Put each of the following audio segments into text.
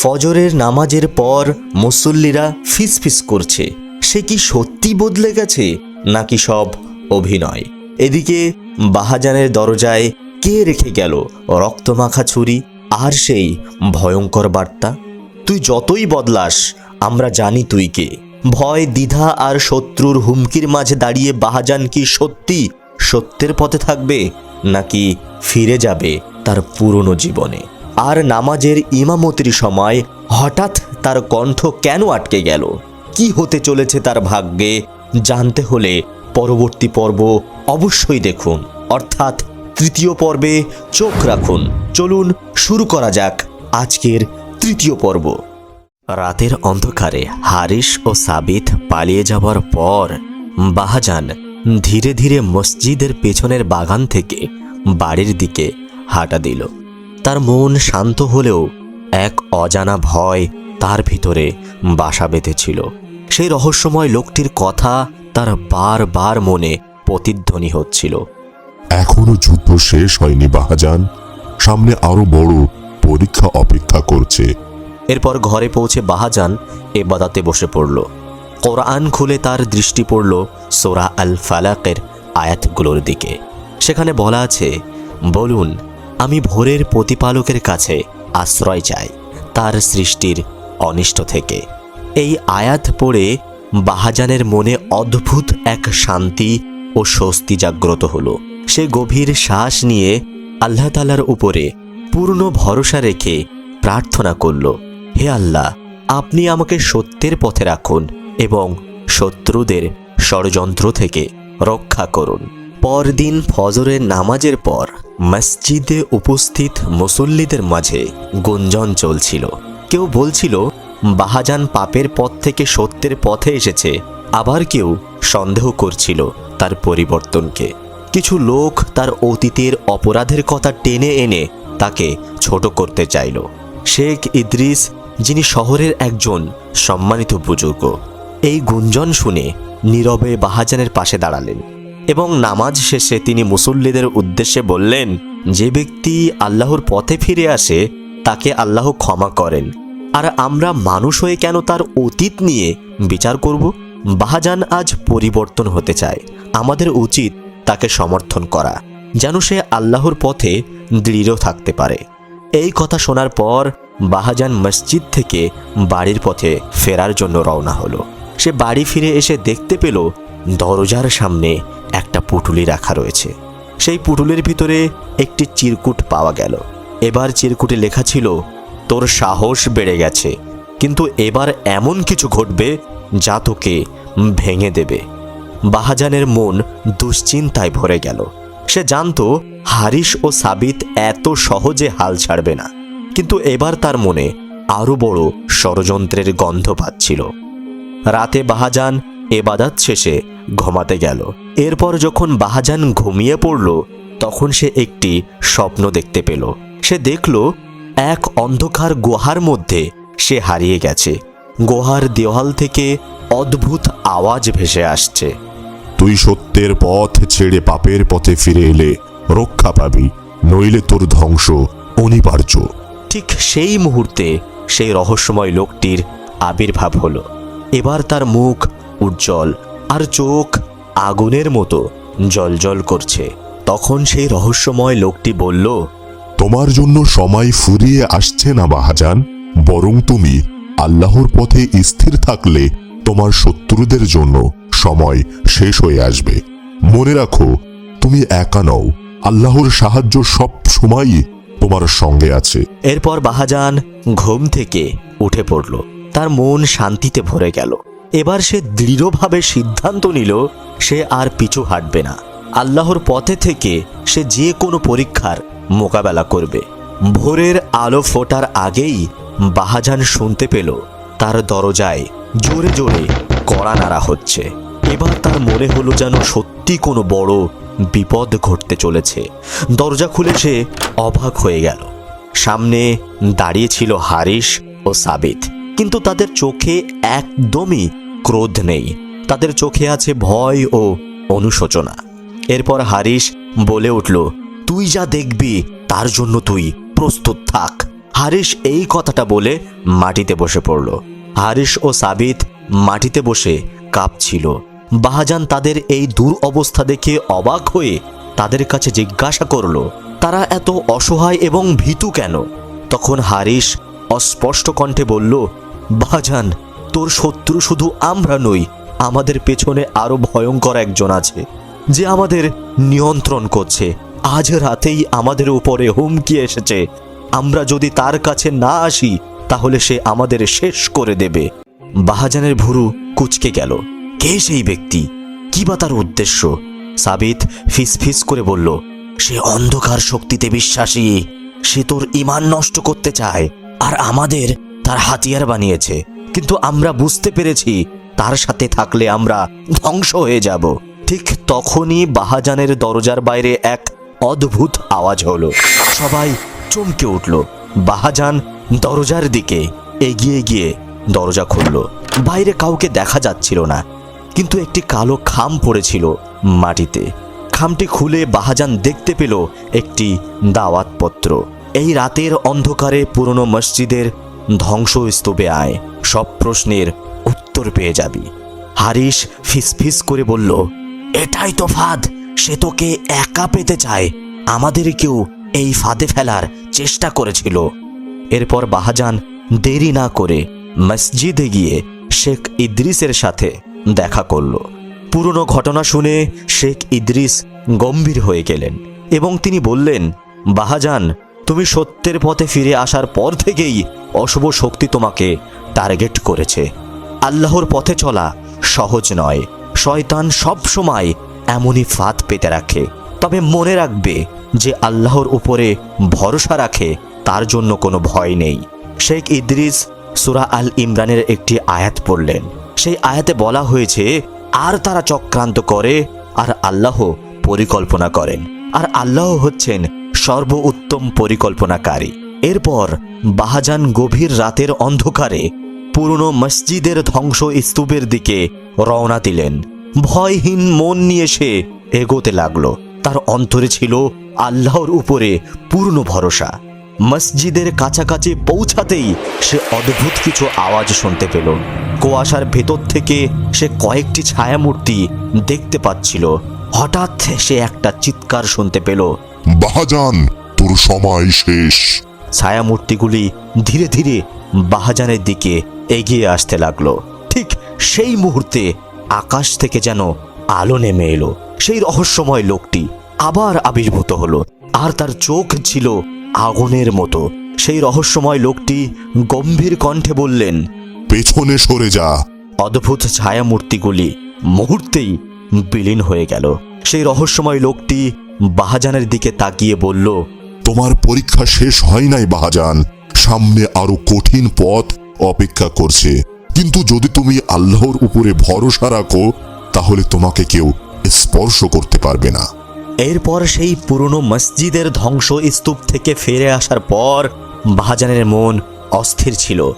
ফজরের নামাজের পর মুসল্লিরা ফিসফিস করছে। সে কি সত্যি বদলে গেছে, নাকি সব অভিনয়? এদিকে বাহাজানের দরজায় কে রেখে গেল রক্তমাখা ছুরি আর সেই ভয়ঙ্কর বার্তা? তুই যতই বদলাস, আমরা জানি তুই কে। ভয়, দ্বিধা আর শত্রুর হুমকির মাঝে দাঁড়িয়ে বাহাজান কি সত্যি সত্যের পথে থাকবে, নাকি ফিরে যাবে তার পুরনো জীবনে? আর নামাজের ইমামতির সময় হঠাৎ তার কণ্ঠ কেন আটকে গেল? কি হতে চলেছে তার ভাগ্যে? জানতে হলে পরবর্তী পর্ব অবশ্যই দেখুন। অর্থাৎ তৃতীয় পর্বে চোখ রাখুন। চলুন শুরু করা যাক আজকের তৃতীয় পর্ব। রাতের অন্ধকারে হারিস ও সাবিত পালিয়ে যাওয়ার পর বাহাজান ধীরে ধীরে মসজিদের পেছনের বাগান থেকে বাড়ির দিকে হাঁটা দিল। তার মন শান্ত হলেও এক অজানা ভয় তার ভিতরে বাসা বেঁধেছিল। সেই রহস্যময় লোকটির কথা তার বারবার মনে প্রতিধ্বনি হচ্ছিল। এখনও যুদ্ধ শেষ হয়নি বাহাজান। সামনে আরও বড় পরীক্ষা অপেক্ষা করছে। এরপর ঘরে পৌঁছে বাহাজান এবাদাতে বসে পড়ল। কোরআন খুলে তার দৃষ্টি পড়ল সোরা আল ফালাকের আয়াতগুলোর দিকে। সেখানে বলা আছে বলুন আমি ভোরের প্রতিপালকের কাছে আশ্রয় চাই তার সৃষ্টির অনিষ্ট থেকে। এই আয়াত পড়ে বাহাজানের মনে অদ্ভুত এক শান্তি ও স্বস্তি জাগ্রত হলো। সে গভীর শ্বাস নিয়ে আল্লাহ তালার উপরে পূর্ণ ভরসা রেখে প্রার্থনা করল, হে আল্লাহ, আপনি আমাকে সত্যের পথে রাখুন এবং শত্রুদের ষড়যন্ত্র থেকে রক্ষা করুন। পরদিন ফজরের নামাজের পর মসজিদে উপস্থিত মুসল্লিদের মাঝে গুঞ্জন চলছিল। কেউ বলছিল, বাহাজান পাপের পথ থেকে সত্যের পথে এসেছে। আবার কেউ সন্দেহ করছিল তার পরিবর্তনকে। কিছু লোক তার অতীতের অপরাধের কথা টেনে এনে তাকে ছোট করতে চাইল। শেখ ইদ্রিস, যিনি শহরের একজন সম্মানিত বুজুর্গ, এই গুঞ্জন শুনে নীরবে বাহাজানের পাশে দাঁড়ালেন। এবং নামাজ শেষে তিনি মুসল্লিদের উদ্দেশ্যে বললেন, যে ব্যক্তি আল্লাহর পথে ফিরে আসে, তাকে আল্লাহ ক্ষমা করেন। আর আমরা মানুষ হয়ে কেন তার অতীত নিয়ে বিচার করব? বাহাজান আজ পরিবর্তন হতে চায়। আমাদের উচিত তাকে সমর্থন করা, যেন সে আল্লাহর পথে দৃঢ় থাকতে পারে। এই কথা শোনার পর বাহাজান মসজিদ থেকে বাড়ির পথে ফেরার জন্য রওনা হলো। সে বাড়ি ফিরে এসে দেখতে পেল দরজার সামনে একটা পুটুলি রাখা রয়েছে। সেই পুটুলির ভিতরে একটি চিরকুট পাওয়া গেল। এবার চিরকুটে লেখা ছিল, তোর সাহস বেড়ে গেছে, কিন্তু এবার এমন কিছু ঘটবে যা তোকে ভেঙে দেবে। বাহাজানের মন দুশ্চিন্তায় ভরে গেল। সে জানতো হারিস ও সাবিত এত সহজে হাল ছাড়বে না। কিন্তু এবার তার মনে আরও বড় ষড়যন্ত্রের গন্ধ পাচ্ছিল। রাতে বাহাজান এবাদাত শেষে ঘুমাতে গেল। এরপর যখন বাহাজান ঘুমিয়ে পড়ল তখন সে একটি স্বপ্ন দেখতে পেল। সে দেখল এক অন্ধকার গুহার মধ্যে সে হারিয়ে গেছে। গুহার দেওয়াল থেকে অদ্ভুত আওয়াজ ভেসে আসছে। তুই সত্যের পথ ছেড়ে পাপের পথে ফিরে এলে রক্ষা পাবি নইলে তোর ধ্বংস অনিবার্য। ঠিক সেই মুহূর্তে সেই রহস্যময় লোকটির আবির্ভাব হলো। এবার তার মুখ উজ্জ্বল আর চোখ আগুনের মতো জলজল করছে। তখন সেই রহস্যময় লোকটি বলল তোমার জন্য সময় ফুরিয়ে আসছে না বাহাজান। বরং তুমি আল্লাহর পথে স্থির থাকলে তোমার শত্রুদের জন্য সময় শেষ হয়ে আসবে। মনে রাখো তুমি একা নও। আল্লাহর সাহায্য সব সময়ই তোমার সঙ্গে আছে। এরপর বাহাজান ঘুম থেকে উঠে পড়ল। তার মন শান্তিতে ভরে গেল। এবার সে দৃঢ়ভাবে সিদ্ধান্ত নিল, সে আর পিছু হাঁটবে না। আল্লাহর পথে থেকে সে যে কোনো পরীক্ষার মোকাবেলা করবে। ভোরের আলো ফোটার আগেই বাহাজান শুনতে পেল, তার দরজায় জোরে জোরে কড়া নাড়া হচ্ছে। এবার তার মনে হলো যেন সত্যি কোনো বড় বিপদ ঘটতে চলেছে। দরজা খুলে সে অবাক হয়ে গেল। সামনে দাঁড়িয়ে ছিল হারিস ও সাবিত। কিন্তু তাদের চোখে একদমই ক্রোধ নেই। তাদের চোখে আছে ভয় ও অনুশোচনা। এরপর হারিস বলে উঠল, তুই যা দেখবি, তার জন্য তুই প্রস্তুত থাক। হারিস এই কথাটা বলে মাটিতে বসে পড়ল। হারিস ও সাবিত মাটিতে বসে কাঁপছিল। বাহাজান তাদের এই দূর অবস্থা দেখে অবাক হয়ে তাদের কাছে জিজ্ঞাসা করল, তারা এত অসহায় এবং ভীতু কেন? তখন হারিস অস্পষ্ট কণ্ঠে বলল বাহাজান তোর শত্রু শুধু আমরা নই, আমাদের পেছনে আরও ভয়ঙ্কর একজন আছে, যে আমাদের নিয়ন্ত্রণ করছে। আজ রাতেই আমাদের উপরে হুমকি এসেছে। আমরা যদি তার কাছে না আসি, তাহলে সে আমাদের শেষ করে দেবে। বাহাজানের ভুরু কুচকে গেল। কে সেই ব্যক্তি? কি বা তার উদ্দেশ্য? সাবিত ফিস ফিস করে বলল, সে অন্ধকার শক্তিতে বিশ্বাসী। সে তোর ইমান নষ্ট করতে চায়। আর আমাদের তার হাতিয়ার বানিয়েছে। কিন্তু আমরা বুঝতে পেরেছি, তার সাথে থাকলে আমরা ধ্বংস হয়ে যাব। ঠিক তখনই বাহাজানের দরজার বাইরে এক অদ্ভুত আওয়াজ হলো। সবাই চমকে উঠল। বাহাজান দরজার দিকে এগিয়ে গিয়ে দরজা খুলল। বাইরে কাউকে দেখা যাচ্ছিল না, কিন্তু একটি কালো খাম পড়েছিল মাটিতে। খামটি খুলে বাহাজান দেখতে পেল একটি দাওয়াতপত্র। এই রাতের অন্ধকারে পুরনো মসজিদের ধ্বংসস্তূপে আয়। সব প্রশ্নের উত্তর পেয়ে যাবি। হারিস ফিসফিস করে বলল, এটাই তো ফাঁদ। সে তোকে একা পেতে চায়। আমাদেরকেও এই ফাঁদে ফেলার চেষ্টা করেছিল। এরপর বাহাজান দেরি না করে মসজিদে গিয়ে শেখ ইদ্রিসের সাথে দেখা করল। পুরনো ঘটনা শুনে শেখ ইদ্রিস গম্ভীর হয়ে গেলেন এবং তিনি বললেন, বাহাজান, তুমি সত্যের পথে ফিরে আসার পর থেকেই অশুভ শক্তি তোমাকে টার্গেট করেছে। আল্লাহর পথে চলা সহজ নয়। শয়তান সব সময় এমনই ফাঁদ পেতে রাখে। তবে মনে রাখবে যে আল্লাহর উপরে ভরসা রাখে, তার জন্য কোনো ভয় নেই। শেখ ইদ্রিস সুরা আল ইমরানের একটি আয়াত পড়লেন। সেই আয়াতে বলা হয়েছে, আর তারা চক্রান্ত করে, আর আল্লাহ পরিকল্পনা করেন। আর আল্লাহ হচ্ছেন সর্ব উত্তম পরিকল্পনাকারী। এরপর বাহাজান গভীর রাতের অন্ধকারে পুরনো মসজিদের ধ্বংস স্তূপের দিকে রওনা দিলেন। ভয়হীন মন নিয়ে সে এগোতে লাগল। তার অন্তরে ছিল আল্লাহর উপরে পূর্ণ ভরসা। মসজিদের কাছাকাছি পৌঁছাতেই সে অদ্ভুত কিছু আওয়াজ শুনতে পেল। কুয়াশার ভেতর থেকে সে কয়েকটি ছায়ামূর্তি দেখতে পাচ্ছিল। হঠাৎ সে একটা চিৎকার শুনতে পেল। বাহাজান, তোর সময় শেষ। ছায়ামূর্তিগুলি ধীরে ধীরে বাহাজানের দিকে এগিয়ে আসতে লাগল। ঠিক সেই মুহূর্তে আকাশ থেকে যেন আলো নেমে এলো। সেই রহস্যময় লোকটি আবার আবির্ভূত হলো আর তার চোখ ছিল আগুনের মতো। সেই রহস্যময় লোকটি গম্ভীর কণ্ঠে বললেন পেছনে সরে যা। অদ্ভুত ছায়ামূর্তিগুলি মুহূর্তেই বিলীন হয়ে গেল। সেই রহস্যময় লোকটি বাহাজানের দিকে তাকিয়ে বলল তোমার পরীক্ষা শেষ হয় নাই, বাহাজান। সামনে আরও কঠিন পথ অপেক্ষা করছে। কিন্তু যদি তুমি আল্লাহর উপরে ভরসা রাখো, তাহলে তোমাকে কেউ স্পর্শ করতে পারবে না। এরপর সেই পুরনো মসজিদের ধ্বংস স্তূপ থেকে ফিরে আসার পর বাহাজানের মন অস্থির ছিল।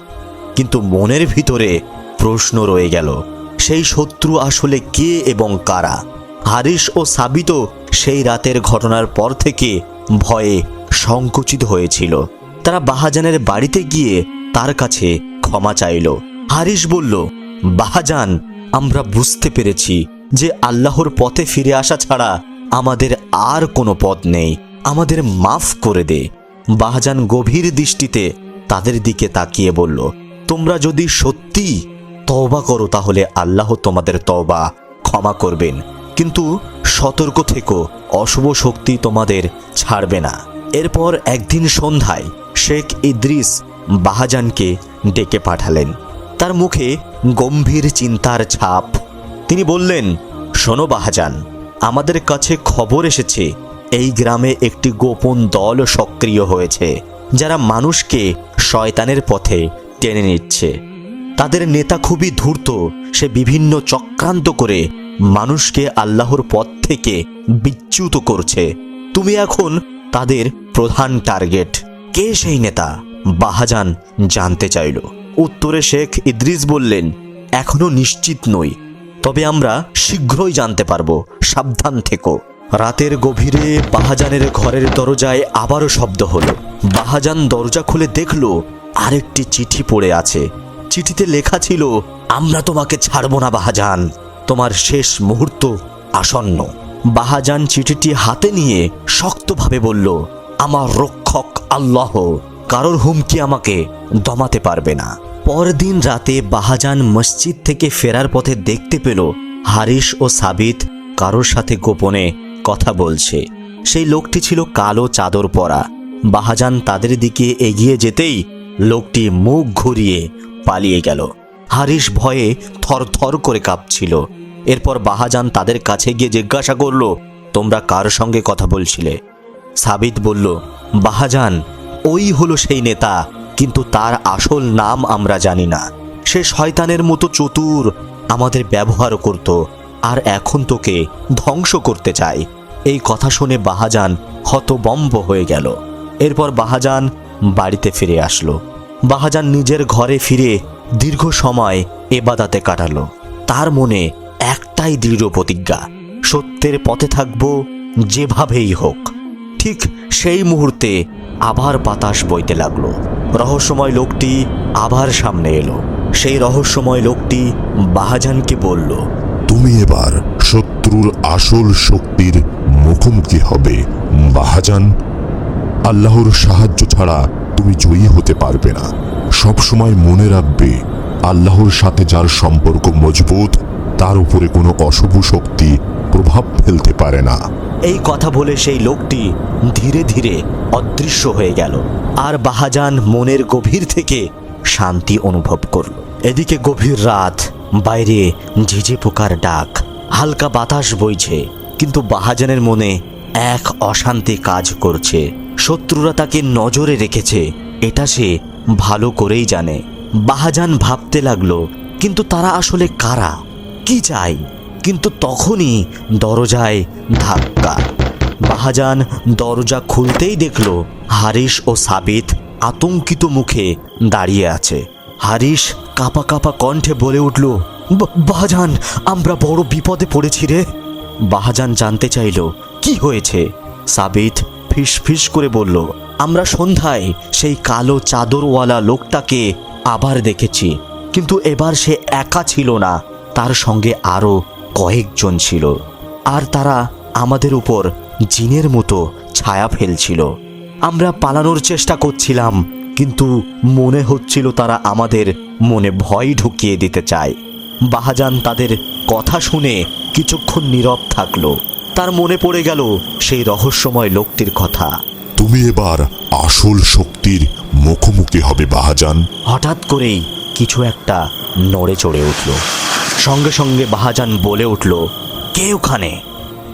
কিন্তু মনের ভিতরে প্রশ্ন রয়ে গেল, সেই শত্রু আসলে কে এবং কারা? হারিস ও সাবিত সেই রাতের ঘটনার পর থেকে ভয়ে সংকুচিত হয়েছিল। তারা বাহাজানের বাড়িতে গিয়ে তার কাছে ক্ষমা চাইল। হারিস বলল, বাহাজান, আমরা বুঝতে পেরেছি যে আল্লাহর পথে ফিরে আসা ছাড়া আমাদের আর কোনো পথ নেই। আমাদের মাফ করে দে। বাহাজান গভীর দৃষ্টিতে তাদের দিকে তাকিয়ে বলল, তোমরা যদি সত্যি তওবা করো তাহলে আল্লাহ তোমাদের তওবা ক্ষমা করবেন। কিন্তু সতর্ক থেকো, অশুভ শক্তি তোমাদের ছাড়বে না। এরপর একদিন সন্ধ্যায় শেখ ইদ্রিস বাহাজানকে ডেকে পাঠালেন। তার মুখে গম্ভীর চিন্তার ছাপ। তিনি বললেন, শোনো বাহাজান, আমাদের কাছে খবর এসেছে, এই গ্রামে একটি গোপন দল সক্রিয় হয়েছে, যারা মানুষকে শয়তানের পথে টেনে নিচ্ছে। তাদের নেতা খুবই ধূর্ত, সে বিভিন্ন চক্রান্ত করে মানুষকে আল্লাহর পথ থেকে বিচ্যুত করছে। তুমি এখন তাদের প্রধান টার্গেট। কে সেই নেতা? বাহাজান জানতে চাইল। উত্তরে শেখ ইদ্রিস বললেন, এখনও নিশ্চিত নই। তবে আমরা শীঘ্রই জানতে পারব। সাবধান থেকো। রাতের গভীরে বাহাজানের ঘরের দরজায় আবারও শব্দ হলো। বাহাজান দরজা খুলে দেখল, আরেকটি চিঠি পড়ে আছে। চিঠিতে লেখা ছিল, আমরা তোমাকে ছাড়ব না বাহাজান। তোমার শেষ মুহূর্ত আসন্ন। বাহাজান চিঠিটি হাতে নিয়ে শক্তভাবে বলল, আমার রক্ষক আল্লাহ, কারোর হুমকি আমাকে দমাতে পারবে না। পরদিন রাতে বাহাজান মসজিদ থেকে ফেরার পথে দেখতে পেল হারিস ও সাবিত কারোর সাথে গোপনে কথা বলছে। সেই লোকটি ছিল কালো চাদর পরা। বাহাজান তাদের দিকে এগিয়ে যেতেই লোকটি মুখ ঘুরিয়ে পালিয়ে গেল। হারিস ভয়ে থরথর করে কাঁপছিল। এরপর বাহাজান তাদের কাছে গিয়ে জিজ্ঞাসা করল, তোমরা কার সঙ্গে কথা বলছিলে? সাবিত বলল, বাহাজান, ওই হলো সেই নেতা, কিন্তু তার আসল নাম আমরা জানি না। সে শয়তানের মতো চতুর, আমাদের ব্যবহারও করত, আর এখন তোকে ধ্বংস করতে চায় এই কথা শুনে বাহাজান হতবম্ব হয়ে গেল। এরপর বাহাজান বাড়িতে ফিরে আসলো। বাহাজান নিজের ঘরে ফিরে দীর্ঘ সময় এবাদাতে কাটালো। তার মনে একটাই দৃঢ় প্রতিজ্ঞা, সত্যের পথে থাকব যেভাবেই হোক। ঠিক সেই মুহূর্তে আবার বাতাস বইতে লাগল। রহস্যময় লোকটি আবার সামনে এলো। সেই রহস্যময় লোকটি বাহাজানকে বলল, তুমি এবার শত্রুর আসল শক্তির মুখোমুখি হবে, বাহাজান। আল্লাহর সাহায্য ছাড়া তুমি জয়ী হতে পারবে না। সব সময় মনে রাখবে, আল্লাহর সাথে যার সম্পর্ক মজবুত, তার উপরে কোনো অশুভ শক্তি প্রভাব ফেলতে পারে না। এই কথা বলে সেই লোকটি ধীরে ধীরে অদৃশ্য হয়ে গেল আর বাহাজান মনের গভীর থেকে শান্তি অনুভব করল। এদিকে গভীর রাত, বাইরে ঝিঝি পোকার ডাক, হালকা বাতাস বইছে, কিন্তু বাহাজানের মনে এক অশান্তি কাজ করছে। শত্রুরা তাকে নজরে রেখেছে, এটা সে ভালো করেই জানে। বাহাজান ভাবতে লাগল, কিন্তু তারা আসলে কারা? কি চাই? কিন্তু তখনই দরজায় ধাক্কা। বাহাজান দরজা খুলতেই দেখল হারিস ও সাবিত আতঙ্কিত মুখে দাঁড়িয়ে আছে। হারিস কাপা কাপা কণ্ঠে বলে উঠল বাহাজান, আমরা বড় বিপদে পড়েছি রে। বাহাজান জানতে চাইল, কি হয়েছে? সাবিত ফিস ফিস করে বলল আমরা সন্ধ্যায় সেই কালো চাদরওয়ালা লোকটাকে আবার দেখেছি। কিন্তু এবার সে একা ছিল না, তার সঙ্গে আরও কয়েকজন ছিল। আর তারা আমাদের উপর জিনের মতো ছায়া ফেলছিল। আমরা পালানোর চেষ্টা করছিলাম, কিন্তু মনে হচ্ছিল তারা আমাদের মনে ভয় ঢুকিয়ে দিতে চায়। বাহাজান তাদের কথা শুনে কিছুক্ষণ নীরব থাকল। তার মনে পড়ে গেল সেই রহস্যময় লোকটির কথা। তুমি এবার আসল শক্তির মুখোমুখি হবে, বাহাজান। হঠাৎ করেই কিছু একটা নড়ে চড়ে উঠল। সঙ্গে সঙ্গে বাহাজান বলে উঠল, কে ওখানে?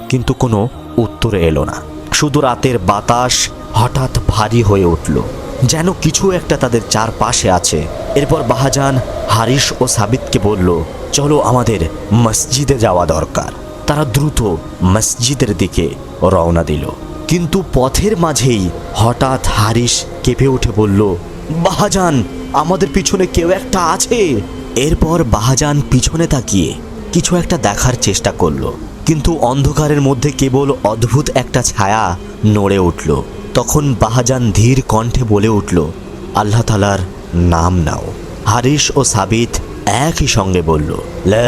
কিন্তু কোনো উত্তরে এলো না। শুধু রাতের বাতাস হঠাৎ ভারী হয়ে উঠল। যেন কিছু একটা তাদের চারপাশে আছে। এরপর বাহাজান হারিস ও সাবিতকে বলল, চলো আমাদের মসজিদে যাওয়া দরকার। তারা দ্রুত মসজিদের দিকে রওনা দিল। কিন্তু পথের মাঝেই হঠাৎ হারিস কেঁপে উঠে বলল, বাহাজান, আমাদের পিছনে কেউ একটা আছে? এরপর বাহাজান পিছনে তাকিয়ে কিছু একটা দেখার চেষ্টা করল, কিন্তু অন্ধকারের মধ্যে কেবল অদ্ভুত একটা ছায়া নড়ে উঠল। তখন বাহাজান ধীর কণ্ঠে বলে উঠল, আল্লাহ তালার নাম নাও। হারিস ও সাবিত একই সঙ্গে বলল, "লা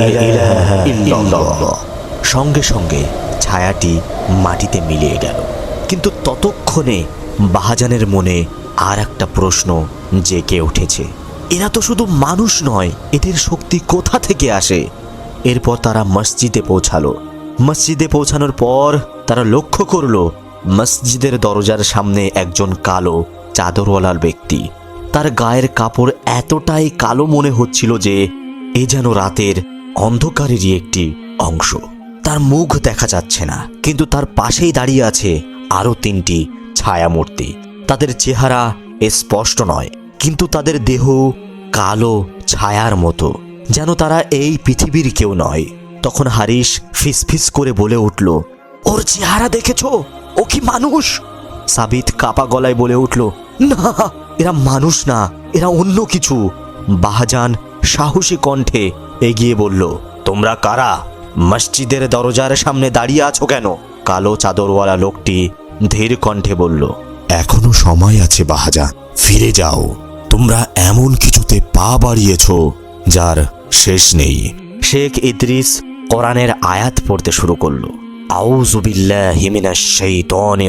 ইলাহা সঙ্গে সঙ্গে ছায়াটি মাটিতে মিলিয়ে গেল। কিন্তু ততক্ষণে বাহাজানের মনে আর একটা প্রশ্ন জেগে উঠেছে। এরা তো শুধু মানুষ নয়, এদের শক্তি কোথা থেকে আসে? এরপর তারা মসজিদে পৌঁছালো। মসজিদে পৌঁছানোর পর তারা লক্ষ্য করল, মসজিদের দরজার সামনে একজন কালো চাদরওয়ালার ব্যক্তি। তার গায়ের কাপড় এতটাই কালো মনে হচ্ছিল যে এ যেন রাতের অন্ধকারেরই একটি অংশ। তার মুখ দেখা যাচ্ছে না, কিন্তু তার পাশেই দাঁড়িয়ে আছে আরও তিনটি ছায়ামূর্তি। তাদের চেহারা স্পষ্ট নয়, কিন্তু তাদের দেহ কালো ছায়ার মতো, যেন তারা এই পৃথিবীর কেউ নয়। তখন হারিস ফিসফিস করে বলে উঠল, ওর চেহারা দেখেছ? ও কি মানুষ? সাবিত কাপা গলায় বলে উঠল, না, এরা মানুষ না, এরা অন্য কিছু। বাহাজান সাহসী কণ্ঠে এগিয়ে বলল, তোমরা কারা? মসজিদের দরজার সামনে দাঁড়িয়ে আছো কেন? কালো চাদরওয়ালা লোকটি ধীর কণ্ঠে বলল এখনও সময় আছে বাহাজান ফিরে যাও। তোমরা এমন কিছুতে পা বাড়িয়েছ যার শেষ নেই। শেখ ইদ্রিস কোরআনের আয়াত পড়তে শুরু করল।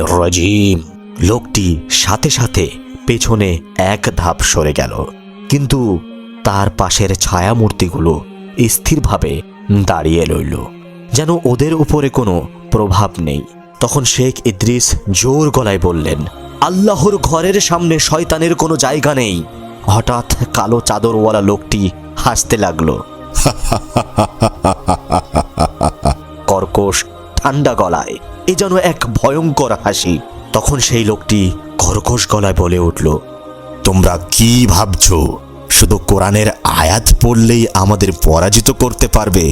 রাজিম। লোকটি সাথে সাথে পেছনে এক ধাপ সরে গেল। কিন্তু তার পাশের ছায়ামূর্তিগুলো স্থিরভাবে দাঁড়িয়ে রইল। যেন ওদের উপরে কোনো প্রভাব নেই। তখন শেখ ইদ্রিস জোর গলায় বললেন, আল্লাহর ঘরের সামনে শয়তানের কোনো জায়গা নেই। হঠাৎ কালো চাদরওয়ালা লোকটি হাসতে লাগল। কর্কশ, ঠান্ডা গলায়, এ যেন এক ভয়ঙ্কর হাসি। তখন সেই লোকটি কর্কশ গলায় বলে উঠল, তোমরা কি ভাবছ? শুধু কোরআনের আয়াত পড়লেই আমাদের পরাজিত করতে পারবে।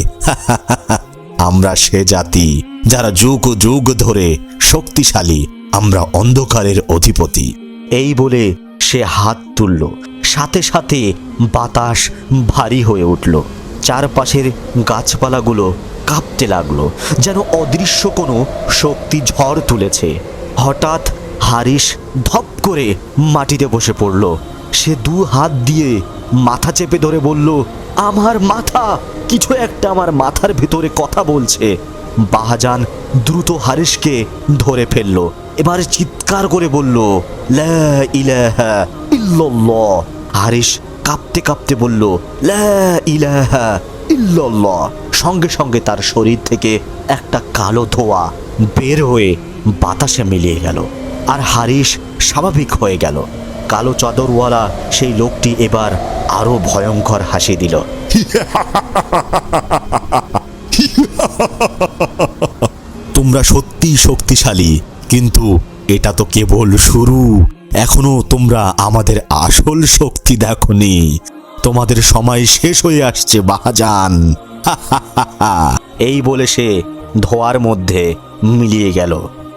আমরা সে জাতি যারা যুগ যুগ ধরে শক্তিশালী, আমরা অন্ধকারের অধিপতি। এই বলে সে হাত তুলল, সাথে সাথে বাতাস ভারী হয়ে উঠল। চারপাশের গাছপালাগুলো কাঁপতে লাগল, যেন অদৃশ্য কোনো শক্তি ঝড় তুলেছে। হঠাৎ হারিস ধপ করে মাটিতে বসে পড়ল। সে দু হাত দিয়ে মাথা চেপে ধরে বলল, আমার মাথা, কিছু একটা আমার মাথার ভেতরে কথা বলছে। বাহাজান দ্রুত হারিসকে ধরে ফেলল, এবার চিৎকার করে বলল হারিস কাঁপতে কাঁপতে বলল সঙ্গে সঙ্গে তার শরীর থেকে একটা কালো ধোয়া বের হয়ে বাতাসে মিলিয়ে গেল, আর হারিস স্বাভাবিক হয়ে গেল। কালো চাদরওয়ালা সেই লোকটি এবার আরও ভয়ঙ্কর হাসি দিল। তোমরা সত্যিই শক্তিশালী কিন্তু এটা তো কেবল শুরু। এখনও তোমরা আমাদের আসল শক্তি দেখনি। তোমাদের সময় শেষ হয়ে আসছে বাহাজান। এই বলে সে ধোয়ার মধ্যে মিলিয়ে গেল।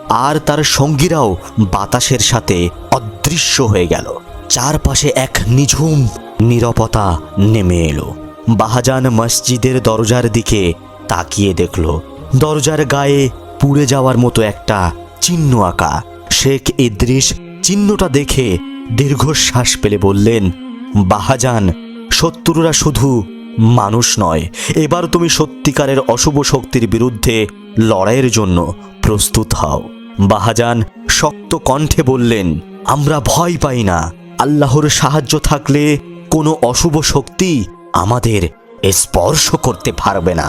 আর তার সঙ্গীরাও বাতাসের সাথে অদৃশ্য হয়ে গেল। চারপাশে এক নিঝুম নীরবতা নেমে এলো। বাহাজান মসজিদের দরজার দিকে তাকিয়ে দেখল, দরজার গায়ে পুড়ে যাওয়ার মতো একটা চিহ্ন আঁকা। শেখ ইদ্রিস চিহ্নটা দেখে দীর্ঘশ্বাস পেলে বললেন, বাহাজান, শত্রুরা শুধু মানুষ নয়, এবার তুমি সত্যিকারের অশুভ শক্তির বিরুদ্ধে লড়াইয়ের জন্য প্রস্তুত হও। বাহাজান শক্ত কণ্ঠে বললেন, আমরা ভয় পাই না। আল্লাহর সাহায্য থাকলে কোনো অশুভ শক্তি আমাদের স্পর্শ করতে পারবে না।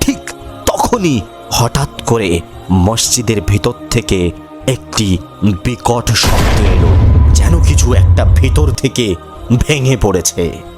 ঠিক তখনই হঠাৎ করে মসজিদের ভিতর থেকে একটি বিকট শব্দ এলো, যেন কিছু একটা ভিতর থেকে ভেঙে পড়েছে।